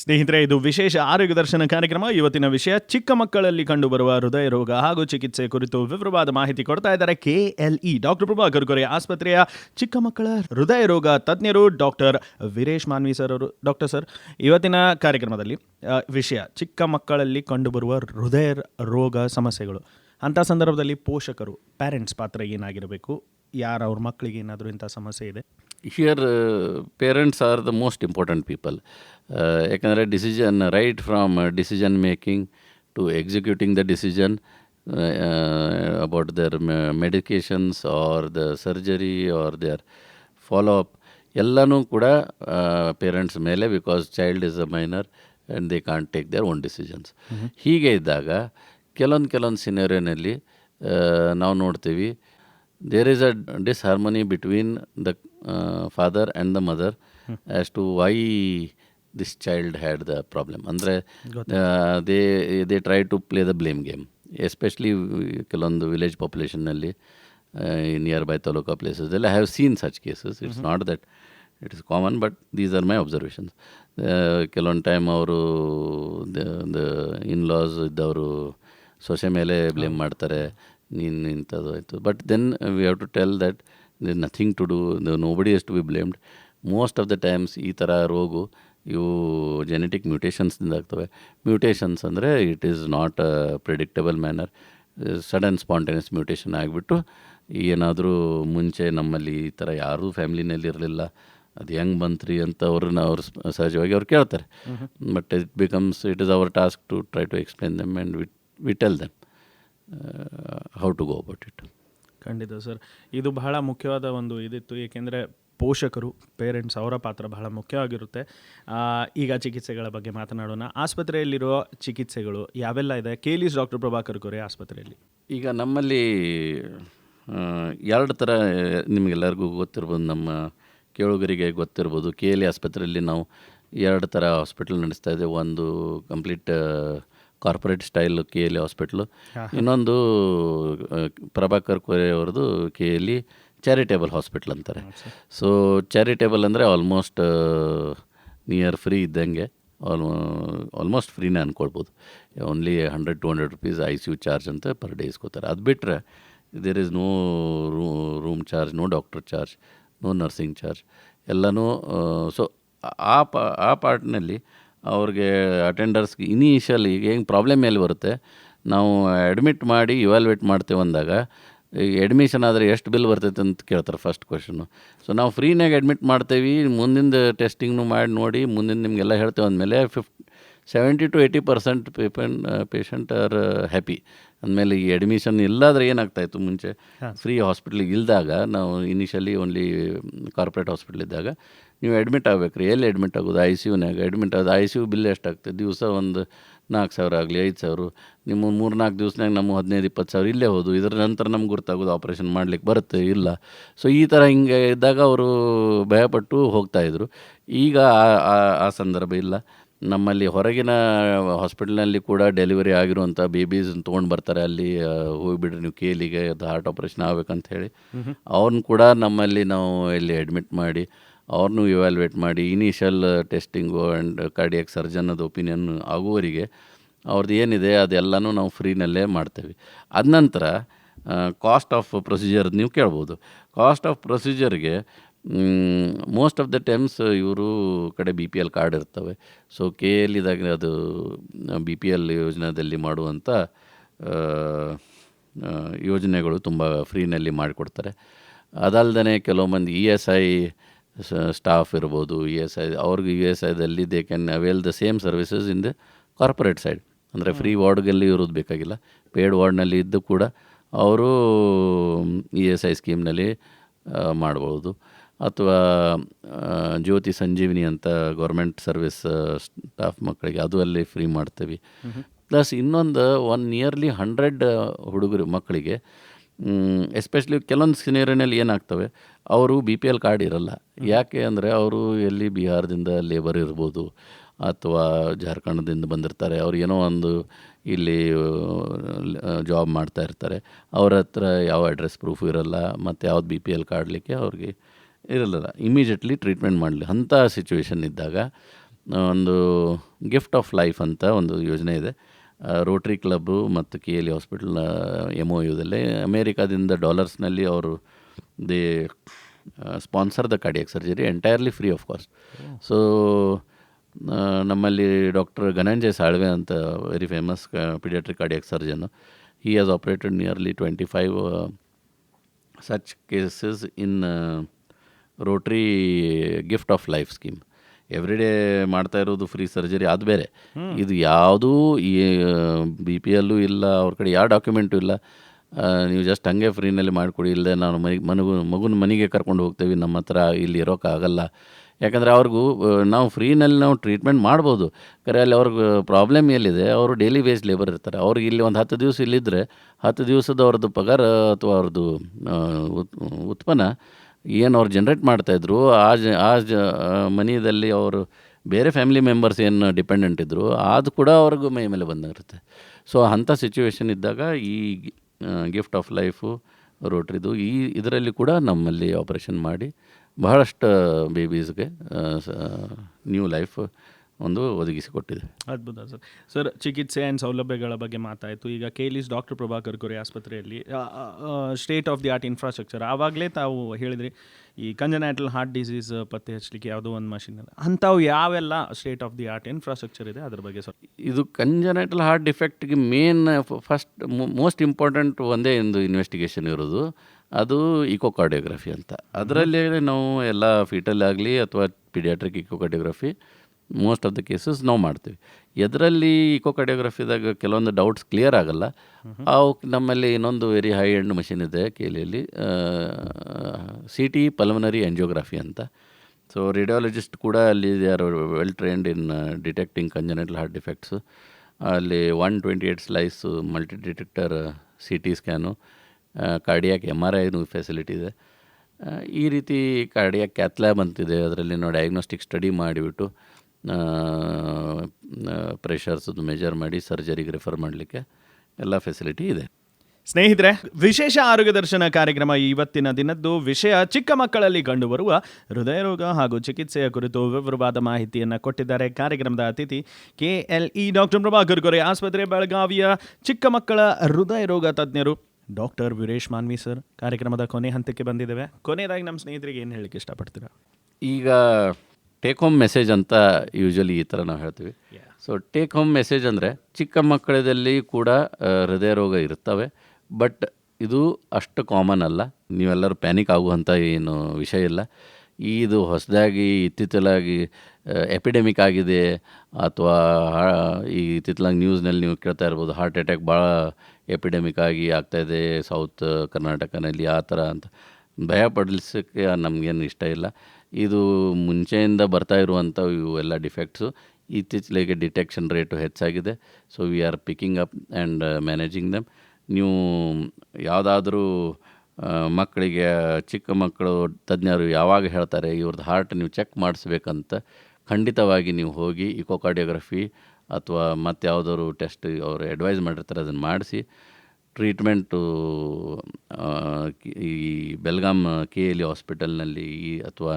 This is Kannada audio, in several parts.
ಸ್ನೇಹಿತರೆ, ಇದು ವಿಶೇಷ ಆರೋಗ್ಯ ದರ್ಶನ ಕಾರ್ಯಕ್ರಮ. ಇವತ್ತಿನ ವಿಷಯ, ಚಿಕ್ಕ ಮಕ್ಕಳಲ್ಲಿ ಕಂಡುಬರುವ ಹೃದಯ ರೋಗ ಹಾಗೂ ಚಿಕಿತ್ಸೆ ಕುರಿತು ವಿವರವಾದ ಮಾಹಿತಿ ಕೊಡ್ತಾ ಇದ್ದಾರೆ ಕೆಎಲ್ಇ ಡಾಕ್ಟರ್ ಪ್ರಭಾಕರ್ ಕೊರೆ, ಆಸ್ಪತ್ರೆಯ ಚಿಕ್ಕ ಮಕ್ಕಳ ಹೃದಯ ರೋಗ ತಜ್ಞರು ಡಾಕ್ಟರ್ ವೀರೇಶ್ ಮಾನ್ವಿ ಸರ್ ಅವರು ಡಾಕ್ಟರ್ ಸರ್ ಇವತ್ತಿನ ಕಾರ್ಯಕ್ರಮದಲ್ಲಿ ವಿಷಯ, ಚಿಕ್ಕ ಮಕ್ಕಳಲ್ಲಿ ಕಂಡುಬರುವ ಹೃದಯ ರೋಗ ಸಮಸ್ಯೆಗಳು. ಅಂಥ ಸಂದರ್ಭದಲ್ಲಿ ಪೋಷಕರು ಪ್ಯಾರೆಂಟ್ಸ್ ಪಾತ್ರ ಏನಾಗಿರಬೇಕು? ಯಾರು ಅವ್ರ ಮಕ್ಕಳಿಗೆ ಏನಾದರೂ ಇಂಥ ಸಮಸ್ಯೆ ಇದೆ? Here parents are the most important people ಯಾಕಂದರೆ decision right from decision making to executing the decision about their medications or the surgery or their follow up ಎಲ್ಲನೂ ಕೂಡ ಪೇರೆಂಟ್ಸ್ ಮೇಲೆ because child is a minor and they can't take their own decisions ಹೀಗೆ ಇದ್ದಾಗ ಕೆಲವೊಂದು ಕೆಲವೊಂದು ಸಿನೇರಿಯೋನಲ್ಲಿ ನಾವು ನೋಡ್ತೀವಿ there is a disharmony between the father and the mother as to why this child had the problem ಅಂದರೆ they they try to play the blame game especially ಕೆಲವೊಂದು ವಿಲೇಜ್ ಪಾಪ್ಯುಲೇಷನ್ನಲ್ಲಿ ನಿಯರ್ ಬೈ ತಾಲೂಕಾ ಪ್ಲೇಸಸ್ ಎಲ್ಲ have seen such cases it's not that it is common but these are my observations ಕೆಲವೊಂದು ಟೈಮ್ ಅವರು ಒಂದು ಇನ್ ಲಾಸ್ ಇದ್ದವರು ಸೊಸೆ ಮೇಲೆ ಬ್ಲೇಮ್ ಮಾಡ್ತಾರೆ ನೀನು ಇಂಥದ್ದು ಆಯಿತು. But then we have to tell that this nothing to do nobody is to be blamed most of the times ಈ ಥರ ರೋಗು ಇವು ಜೆನೆಟಿಕ್ ಮ್ಯೂಟೇಷನ್ಸ್ನಿಂದ ಆಗ್ತವೆ. ಮ್ಯೂಟೇಷನ್ಸ್ ಅಂದರೆ it is not a predictable manner sudden spontaneous mutation ಆಗಿಬಿಟ್ಟು ಏನಾದರೂ ಮುಂಚೆ ನಮ್ಮಲ್ಲಿ ಈ ಥರ ಯಾರೂ ಫ್ಯಾಮಿಲಿನಲ್ಲಿ ಇರಲಿಲ್ಲ. ಅದು ಹೆಂಗೆ ಬಂತ್ರಿ ಅಂತ ಅವ್ರನ್ನ ಅವ್ರು ಸಹಜವಾಗಿ ಅವ್ರು ಕೇಳ್ತಾರೆ. But it becomes it is our task to try to explain them and we we tell them how to go about it ಖಂಡಿತ ಸರ್. ಇದು ಬಹಳ ಮುಖ್ಯವಾದ ಒಂದು ಇದಿತ್ತು. ಏಕೆಂದರೆ ಪೋಷಕರು, ಪೇರೆಂಟ್ಸ್ ಅವರ ಪಾತ್ರ ಬಹಳ ಮುಖ್ಯವಾಗಿರುತ್ತೆ. ಈಗ ಚಿಕಿತ್ಸೆಗಳ ಬಗ್ಗೆ ಮಾತನಾಡೋಣ. ಆಸ್ಪತ್ರೆಯಲ್ಲಿರುವ ಚಿಕಿತ್ಸೆಗಳು ಯಾವೆಲ್ಲ ಇದೆ? ಕೇಳಿಸ್ ಡಾಕ್ಟರ್ ಪ್ರಭಾಕರ್ ಕೊರೆ ಆಸ್ಪತ್ರೆಯಲ್ಲಿ. ಈಗ ನಮ್ಮಲ್ಲಿ ಎರಡು ಥರ, ನಿಮಗೆಲ್ಲರಿಗೂ ಗೊತ್ತಿರ್ಬೋದು. ನಮ್ಮ ಕೇಳುಗರಿಗೆ ಗೊತ್ತಿರ್ಬೋದು. ಕೆ ಎಲ್ ಆಸ್ಪತ್ರೆಯಲ್ಲಿ ನಾವು ಎರಡು ಥರ ಹಾಸ್ಪಿಟಲ್ ನಡೆಸ್ತಾ ಇದ್ದೇವೆ. ಒಂದು complete corporate style K L hospital. ಇನ್ನೊಂದು ಪ್ರಭಾಕರ್ ಕೊರೆ ಅವ್ರದ್ದು K L E charitable hospital ಅಂತಾರೆ. ಸೊ ಚಾರಿಟೇಬಲ್ ಅಂದರೆ ಆಲ್ಮೋಸ್ಟ್ ನಿಯರ್ ಫ್ರೀ ಇದ್ದಂಗೆ ಆಲ್ಮೋ ಆಲ್ಮೋಸ್ಟ್ ಫ್ರೀನೇ ಅಂದ್ಕೊಳ್ಬೋದು only hundred to hundred rupees I C U charge ಅಂತ ಪರ್ ಡೇ ಇಸ್ಕೋತಾರೆ. ಅದು ಬಿಟ್ಟರೆ ದೇರ್ ಇಸ್ ನೋ ರೂ room charge no doctor charge no nursing charge ಎಲ್ಲನೂ ಸೊ ಆ ಪಾ ಆ ಪಾರ್ಟ್ನಲ್ಲಿ ಅವ್ರಿಗೆ ಅಟೆಂಡರ್ಸ್ಗೆ ಇನಿಷಿಯಲ್ ಹೆಂಗೆ ಪ್ರಾಬ್ಲಮ್ ಎಲ್ಲಿ ಬರುತ್ತೆ? ನಾವು ಅಡ್ಮಿಟ್ ಮಾಡಿ ಇವ್ಯಾಲ್ಯೂಯೇಟ್ ಮಾಡ್ತೇವೆ ಅಂದಾಗ ಈಗ ಅಡ್ಮಿಷನ್ ಆದರೆ ಎಷ್ಟು ಬಿಲ್ ಬರ್ತೈತೆ ಅಂತ ಕೇಳ್ತಾರೆ ಫಸ್ಟ್ ಕ್ವಶನು ಸೊ ನಾವು ಫ್ರೀನಾಗ ಅಡ್ಮಿಟ್ ಮಾಡ್ತೇವೆ ಮುಂದಿನ ಟೆಸ್ಟಿಂಗ್ನು ಮಾಡಿ ನೋಡಿ, ಮುಂದಿನ ನಿಮಗೆಲ್ಲ ಹೇಳ್ತೇವೆ ಅಂದಮೇಲೆ ಫಿಫ್ಟ್ ಸೆವೆಂಟಿ ಟು ಏಯ್ಟಿ ಪರ್ಸೆಂಟ್ ಪೇಪೆಂಟ್ ಪೇಷಂಟ್ ಆರ್ ಹ್ಯಾಪಿ ಅಂದಮೇಲೆ ಈ ಅಡ್ಮಿಷನ್ ಇಲ್ಲಾದ್ರೆ ಏನಾಗ್ತಾಯಿತ್ತು ಮುಂಚೆ? ಫ್ರೀ ಹಾಸ್ಪಿಟ್ಲಿಗೆ ಇಲ್ದಾಗ ನಾವು ಇನಿಷಿಯಲಿ ಓನ್ಲಿ ಕಾರ್ಪೊರೇಟ್ ಹಾಸ್ಪಿಟ್ಲ್ ಇದ್ದಾಗ ನೀವು ಅಡ್ಮಿಟ್ ಆಗಬೇಕು ರೀ ಎಲ್ಲಿ ಅಡ್ಮಿಟ್ ಆಗೋದು? ಐ ಸಿ ಯುನಾಗ ಅಡ್ಮಿಟ್ ಆಗೋದು ಐ ಸಿ ಯು ಬಿಲ್ ಎಷ್ಟಾಗ್ತದೆ? ದಿವಸ ಒಂದು ನಾಲ್ಕು ಸಾವಿರ ಆಗಲಿ ಐದು ಸಾವಿರ. ನಿಮ್ಮ ಮೂರು ನಾಲ್ಕು ದಿವ್ಸನಾಗ ನಮ್ಮ ಹದಿನೈದು ಇಪ್ಪತ್ತು ಸಾವಿರ ಇಲ್ಲೇ ಹೋದು. ಇದರ ನಂತರ ನಮ್ಗೆ ಗೊತ್ತಾಗೋದು ಆಪ್ರೇಷನ್ ಮಾಡ್ಲಿಕ್ಕೆ ಬರುತ್ತೆ? ಇಲ್ಲ. ಸೊ ಈ ಥರ ಹಿಂಗೆ ಇದ್ದಾಗ ಅವರು ಭಯಪಟ್ಟು ಹೋಗ್ತಾಯಿದ್ರು ಈಗ ಆ- ಆ- ಆ ಸಂದರ್ಭ ಇಲ್ಲ. ನಮ್ಮಲ್ಲಿ ಹೊರಗಿನ ಹಾಸ್ಪಿಟಲ್ನಲ್ಲಿ ಕೂಡ ಡೆಲಿವರಿ ಆಗಿರುವಂಥ ಬೇಬೀಸ್ ತೊಗೊಂಡು ಬರ್ತಾರೆ. ಅಲ್ಲಿ ಹೋಗಿಬಿಡ್ರಿ ನೀವು ಕೇಲಿಗೆ ಅದು ಹಾರ್ಟ್ ಆಪ್ರೇಷನ್ ಆಗ್ಬೇಕಂತ ಹೇಳಿ. ಅವ್ರನ್ನ ಕೂಡ ನಮ್ಮಲ್ಲಿ ನಾವು ಇಲ್ಲಿ ಅಡ್ಮಿಟ್ ಮಾಡಿ ಅವ್ರನ್ನೂ ಇವ್ಯಾಲ್ಯುವೇಟ್ ಮಾಡಿ ಇನಿಷಿಯಲ್ ಟೆಸ್ಟಿಂಗು ಆ್ಯಂಡ್ ಕಾರ್ಡಿಯಾಕ್ ಸರ್ಜನದ ಒಪಿನಿಯನ್ ಆಗುವವರಿಗೆ ಅವ್ರದ್ದು ಏನಿದೆ ಅದೆಲ್ಲನೂ ನಾವು ಫ್ರೀನಲ್ಲೇ ಮಾಡ್ತೇವೆ. ಅದ ನಂತರ ಕಾಸ್ಟ್ ಆಫ್ ಪ್ರೊಸೀಜರ್ ನೀವು ಕೇಳ್ಬೋದು. ಕಾಸ್ಟ್ ಆಫ್ ಪ್ರೊಸೀಜರ್ಗೆ ಮೋಸ್ಟ್ ಆಫ್ ದ ಟೈಮ್ಸ್ ಇವರು ಕಡೆ ಬಿ ಪಿ ಎಲ್ ಕಾರ್ಡ್ ಇರ್ತವೆ. ಸೊ ಕೆ ಎಲ್ ಇದಾಗ ಅದು ಬಿ ಪಿ ಎಲ್ ಯೋಜನಾದಲ್ಲಿ ಮಾಡುವಂಥ ಯೋಜನೆಗಳು ತುಂಬ ಫ್ರೀನಲ್ಲಿ ಮಾಡಿಕೊಡ್ತಾರೆ. ಅದಲ್ಲದೆ ಕೆಲವು ಮಂದಿ ಇ ಎಸ್ ಐ ಸ್ಟಾಫ್ ಇರ್ಬೋದು ಇ ಎಸ್ ಐ ಅವ್ರಿಗೆ U S ಐದಲ್ಲಿ they can avail the same services in the corporate side ಅಂದರೆ ಫ್ರೀ ವಾರ್ಡ್ಗಲ್ಲಿ ಇರೋದು ಬೇಕಾಗಿಲ್ಲ. ಪೇಯ್ಡ್ ವಾರ್ಡ್ನಲ್ಲಿ ಇದ್ದು ಕೂಡ ಅವರು ಇ ಎಸ್ ಐ ಸ್ಕೀಮ್ನಲ್ಲಿ ಮಾಡ್ಬೋದು. ಅಥವಾ ಜ್ಯೋತಿ ಸಂಜೀವಿನಿ ಅಂತ ಗೌರ್ಮೆಂಟ್ ಸರ್ವಿಸ್ ಸ್ಟಾಫ್ ಮಕ್ಕಳಿಗೆ ಅದು ಅಲ್ಲಿ ಫ್ರೀ ಮಾಡ್ತೇವೆ ಪ್ಲಸ್ ಇನ್ನೊಂದು ಒನ್ ನಿಯರ್ಲಿ ಹಂಡ್ರೆಡ್ ಹುಡುಗರು ಮಕ್ಕಳಿಗೆ ಎಸ್ಪೆಷಲಿ ಕೆಲವೊಂದು ಸಿನಿಯರಿನಲ್ಲಿ ಏನಾಗ್ತವೆ ಅವರು ಬಿ ಪಿ ಎಲ್ ಕಾರ್ಡ್ ಇರಲ್ಲ. ಯಾಕೆ ಅಂದರೆ ಅವರು ಎಲ್ಲಿ ಬಿಹಾರದಿಂದ ಲೇಬರ್ ಇರ್ಬೋದು ಅಥವಾ ಜಾರ್ಖಂಡದಿಂದ ಬಂದಿರ್ತಾರೆ ಅವ್ರು ಏನೋ ಒಂದು ಇಲ್ಲಿ ಜಾಬ್ ಮಾಡ್ತಾ ಇರ್ತಾರೆ ಅವ್ರ ಹತ್ರ ಯಾವ ಅಡ್ರೆಸ್ ಪ್ರೂಫ್ ಇರಲ್ಲ ಮತ್ತು ಯಾವ್ದು ಬಿ ಪಿ ಎಲ್ ಕಾರ್ಡ್ಲಿಕ್ಕೆ ಅವ್ರಿಗೆ ಇರಲ್ಲ ಇಮಿಡಿಯೇಟ್ಲಿ ಟ್ರೀಟ್ಮೆಂಟ್ ಮಾಡಲಿ. ಅಂಥ ಸಿಚುವೇಷನ್ ಇದ್ದಾಗ ಒಂದು ಗಿಫ್ಟ್ ಆಫ್ ಲೈಫ್ ಅಂತ ಒಂದು ಯೋಜನೆ ಇದೆ. ರೋಟ್ರಿ ಕ್ಲಬ್ಬು ಮತ್ತು K L hospital M O ಯುದಲ್ಲಿ ಅಮೇರಿಕಾದಿಂದ ಡಾಲರ್ಸ್ನಲ್ಲಿ ಅವರು they sponsor the cardiac surgery entirely free of cost so ನಮ್ಮಲ್ಲಿ ಡಾಕ್ಟರ್ ಧನಂಜಯ್ ಸಾಳ್ವೆ ಅಂತ very famous paediatric cardiac surgeon he has operated nearly twenty five such cases uh, rotary gift of life scheme every day ಮಾಡ್ತಾ ಇರೋದು ಫ್ರೀ ಸರ್ಜರಿ ಅದು ಬೇರೆ. ಇದು ಯಾವುದೂ ಈ ಬಿ ಪಿ ಎಲ್ಲೂ ಇಲ್ಲ ಅವ್ರ ಕಡೆ ಯಾವ ಡಾಕ್ಯುಮೆಂಟು ಇಲ್ಲ. ನೀವು ಜಸ್ಟ್ ಹಂಗೆ ಫ್ರೀನಲ್ಲಿ ಮಾಡಿಕೊಡಿ ಇಲ್ಲದೆ ನಾನು ಮನೆ ಮನಗು ಮಗುನ ಮನೆಗೆ ಕರ್ಕೊಂಡು ಹೋಗ್ತೀವಿ ನಮ್ಮ ಹತ್ರ ಇಲ್ಲಿ ಇರೋಕ್ಕಾಗಲ್ಲ ಯಾಕಂದರೆ ಅವ್ರಿಗೂ ನಾವು ಫ್ರೀನಲ್ಲಿ ನಾವು ಟ್ರೀಟ್ಮೆಂಟ್ ಮಾಡ್ಬೋದು. ಖರೆ ಅಲ್ಲಿ ಅವ್ರಿಗೆ ಪ್ರಾಬ್ಲಮ್ ಎಲ್ಲಿದೆ ಅವರು ಡೈಲಿ ವೇಜ್ ಲೇಬರ್ ಇರ್ತಾರೆ. ಅವ್ರಿಗೆ ಇಲ್ಲಿ ಒಂದು ಹತ್ತು ದಿವಸ ಇಲ್ಲಿದ್ದರೆ ಹತ್ತು ದಿವಸದ ಅವ್ರದ್ದು ಪಗಾರ ಅಥವಾ ಅವ್ರದ್ದು ಉತ್- ಉತ್ಪನ್ನ ಏನು ಅವ್ರು ಜನ್ರೇಟ್ ಮಾಡ್ತಾಯಿದ್ರು ಆ ಜ ಆ ಜ ಮನೆಯಲ್ಲಿ ಅವರು ಬೇರೆ ಫ್ಯಾಮಿಲಿ ಮೆಂಬರ್ಸ್ ಏನು ಡಿಪೆಂಡೆಂಟ್ ಇದ್ದರು ಅದು ಕೂಡ ಅವ್ರಿಗೂ ಮೈ ಮೇಲೆ ಬಂದಿರುತ್ತೆ. ಸೊ ಅಂಥ ಸಿಚುವೇಶನ್ ಇದ್ದಾಗ ಈ ಗಿಫ್ಟ್ ಆಫ್ ಲೈಫು ರೋಟ್ರಿದು ಈ ಇದರಲ್ಲಿ ಕೂಡ ನಮ್ಮಲ್ಲಿ ಆಪರೇಷನ್ ಮಾಡಿ ಬಹಳಷ್ಟು ಬೇಬೀಸ್ಗೆ ನ್ಯೂ ಲೈಫ್ ಒಂದು ಒದಗಿಸಿಕೊಟ್ಟಿದೆ. ಅದ್ಭುತ ಸರ್. ಸರ್ ಚಿಕಿತ್ಸೆ ಆ್ಯಂಡ್ ಸೌಲಭ್ಯಗಳ ಬಗ್ಗೆ ಮಾತಾಯಿತು. ಈಗ ಕೇಲಿಸ್ ಡಾಕ್ಟರ್ ಪ್ರಭಾಕರ್ ಕೊರೆ ಆಸ್ಪತ್ರೆಯಲ್ಲಿ state of the art infrastructure ಆವಾಗಲೇ ತಾವು ಹೇಳಿದ್ರಿ ಈ ಕಂಜನಾಟಲ್ ಹಾರ್ಟ್ ಡಿಸೀಸ್ ಪತ್ತೆ ಹಚ್ಚಲಿಕ್ಕೆ ಯಾವುದೋ ಒಂದು ಮಷಿನ್ ಇದೆ. ಅಂಥವು ಯಾವೆಲ್ಲ state of the art infrastructure ಇದೆ ಅದ್ರ ಬಗ್ಗೆ ಸರ್ ಇದು ಕಂಜನೈಟಲ್ ಹಾರ್ಟ್ ಡಿಫೆಕ್ಟ್ಗೆ ಮೇನ್ ಫಸ್ಟ್ ಮೋಸ್ಟ್ ಇಂಪಾರ್ಟೆಂಟ್ ಒಂದೇ ಒಂದು ಇನ್ವೆಸ್ಟಿಗೇಷನ್ ಇರೋದು. ಅದು ಇಕೋಕಾರ್ಡಿಯೋಗ್ರಫಿ ಅಂತ. ಅದರಲ್ಲಿ ನಾವು ಎಲ್ಲ ಫೀಟಲ್ ಆಗಲಿ ಅಥವಾ paediatric echocardiography most of the cases ನಾವು ಮಾಡ್ತೀವಿ. ಎದರಲ್ಲಿ ಇಕೋಕಾರ್ಡಿಯೋಗ್ರಫಿದಾಗ ಕೆಲವೊಂದು ಡೌಟ್ಸ್ ಕ್ಲಿಯರ್ ಆಗಲ್ಲ. ಅವು ನಮ್ಮಲ್ಲಿ ಇನ್ನೊಂದು ವೆರಿ ಹೈ ಎಂಡ್ ಮಷಿನ್ ಇದೆ ಕೇಲಿಯಲ್ಲಿ ಸಿ ಟಿ ಪಲ್ಮನರಿ ಎಂಜಿಯೋಗ್ರಫಿ ಅಂತ. ಸೊ ರೇಡಿಯೋಲಜಿಸ್ಟ್ ಕೂಡ ಅಲ್ಲಿ they are well trained in detecting congenital heart defects ಅಲ್ಲಿ one twenty eight slice multi detector C T scan cardiac M R ಐನು facility ಇದೆ. ಈ ರೀತಿ ಕಾರ್ಡಿಯಾಕ್ ಕ್ಯಾತ್ಲ್ಯಾಬ್ ಅಂತಿದೆ. ಅದರಲ್ಲಿ ನಾವು ಡಯಾಗ್ನೋಸ್ಟಿಕ್ ಸ್ಟಡಿ ಮಾಡಿಬಿಟ್ಟು ಪ್ರೆಷರ್ಸದು ಮೆಜರ್ ಮಾಡಿ ಸರ್ಜರಿಗೆ ರೆಫರ್ ಮಾಡಲಿಕ್ಕೆ ಎಲ್ಲ ಫೆಸಿಲಿಟಿ ಇದೆ. ಸ್ನೇಹಿತರೆ ವಿಶೇಷ ಆರೋಗ್ಯ ದರ್ಶನ ಕಾರ್ಯಕ್ರಮ ಇವತ್ತಿನ ದಿನದ್ದು ವಿಷಯ ಚಿಕ್ಕ ಮಕ್ಕಳಲ್ಲಿ ಕಂಡುಬರುವ ಹೃದಯ ರೋಗ ಹಾಗೂ ಚಿಕಿತ್ಸೆಯ ಕುರಿತು ವಿವರವಾದ ಮಾಹಿತಿಯನ್ನು ಕೊಟ್ಟಿದ್ದಾರೆ ಕಾರ್ಯಕ್ರಮದ ಅತಿಥಿ K L E doctor Prabhakar Gore ಆಸ್ಪತ್ರೆ ಬೆಳಗಾವಿಯ ಚಿಕ್ಕ ಮಕ್ಕಳ ಹೃದಯ ರೋಗ ತಜ್ಞರು ಡಾಕ್ಟರ್ ವೀರೇಶ್ ಮಾನ್ವಿ ಸರ್ ಕಾರ್ಯಕ್ರಮದ ಕೊನೆ ಹಂತಕ್ಕೆ ಬಂದಿದ್ದೇವೆ. ಕೊನೆಯದಾಗಿ ನಮ್ಮ ಸ್ನೇಹಿತರಿಗೆ ಏನು ಹೇಳಲಿಕ್ಕೆ ಇಷ್ಟಪಡ್ತೀರಾ? ಈಗ ಟೇಕ್ ಹೋಮ್ ಮೆಸೇಜ್ ಅಂತ ಯೂಶ್ವಲಿ ಈ ಥರ ನಾವು ಹೇಳ್ತೀವಿ. ಸೊ ಟೇಕ್ ಹೋಮ್ ಮೆಸೇಜ್ ಅಂದರೆ ಚಿಕ್ಕ ಮಕ್ಕಳದಲ್ಲಿ ಕೂಡ ಹೃದಯ ರೋಗ ಇರ್ತವೆ. ಬಟ್ ಇದು ಅಷ್ಟು ಕಾಮನ್ ಅಲ್ಲ. ನೀವೆಲ್ಲರೂ ಪ್ಯಾನಿಕ್ ಆಗುವಂಥ ಏನು ವಿಷಯ ಇಲ್ಲ. ಇದು ಹೊಸದಾಗಿ ಇತ್ತಿತ್ತಲಾಗಿ ಎಪಿಡೆಮಿಕ್ ಆಗಿದೆ. ಅಥವಾ ಈ ಇತ್ತಿತ್ತಲಾಗಿ ನ್ಯೂಸ್ನಲ್ಲಿ ನೀವು ಕೇಳ್ತಾ ಇರ್ಬೋದು ಹಾರ್ಟ್ ಅಟ್ಯಾಕ್ ಭಾಳ ಎಪಿಡೆಮಿಕ್ ಆಗಿ ಆಗ್ತಾಯಿದೆ ಸೌತ್ ಕರ್ನಾಟಕನಲ್ಲಿ ಆ ಥರ ಅಂತ. ಭಯ ಪಡಿಸೋಕ್ಕೆ ನಮಗೇನು ಇಷ್ಟ ಇಲ್ಲ. ಇದು ಮುಂಚೆಯಿಂದ ಬರ್ತಾ ಇರುವಂಥ ಇವು ಎಲ್ಲ ಡಿಫೆಕ್ಟ್ಸು ಇತ್ತೀಚೆಗೆ ಡಿಟೆಕ್ಷನ್ ರೇಟು ಹೆಚ್ಚಾಗಿದೆ. So we are picking up and managing them ನೀವು ಯಾವುದಾದ್ರೂ ಮಕ್ಕಳಿಗೆ, ಚಿಕ್ಕ ಮಕ್ಕಳು, ತಜ್ಞರು ಯಾವಾಗ ಹೇಳ್ತಾರೆ ಇವ್ರದ್ದು ಹಾರ್ಟ್ ನೀವು ಚೆಕ್ ಮಾಡಿಸ್ಬೇಕಂತ ಖಂಡಿತವಾಗಿ ನೀವು ಹೋಗಿ ಇಕೋಕಾರ್ಡಿಯೋಗ್ರಫಿ ಅಥವಾ ಮತ್ತು ಯಾವುದಾದ್ರು ಟೆಸ್ಟ್ ಅವರು ಅಡ್ವೈಸ್ ಮಾಡಿರ್ತಾರೆ, ಅದನ್ನು ಮಾಡಿಸಿ. ಟ್ರೀಟ್ಮೆಂಟು ಈ ಬೆಲ್ಗಾಮ್ ಕೆ ಎಲ್ ಹಾಸ್ಪಿಟಲ್ನಲ್ಲಿ ಈ ಅಥವಾ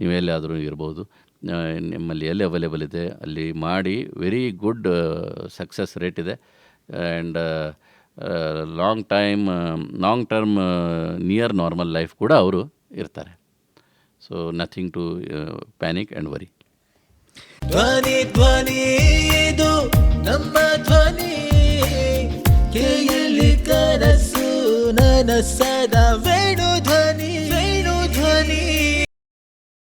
ನೀವೆಲ್ಲಾದರೂ ಇರ್ಬೋದು ನಿಮ್ಮಲ್ಲಿ ಎಲ್ಲಿ ಅವೈಲೇಬಲ್ ಇದೆ, ಅಲ್ಲಿ ಮಾಡಿ ವೆರಿ ಗುಡ್ ಸಕ್ಸಸ್ ರೇಟ್ ಇದೆ. And long time long term near normal life ಕೂಡ ಅವರು ಇರ್ತಾರೆ. So nothing to panic and worry ಧ್ವನಿ ಧ್ವನಿ ಇದು ನಮ್ಮ ಧ್ವನಿ. सुनन सदा वेणु ध्वनि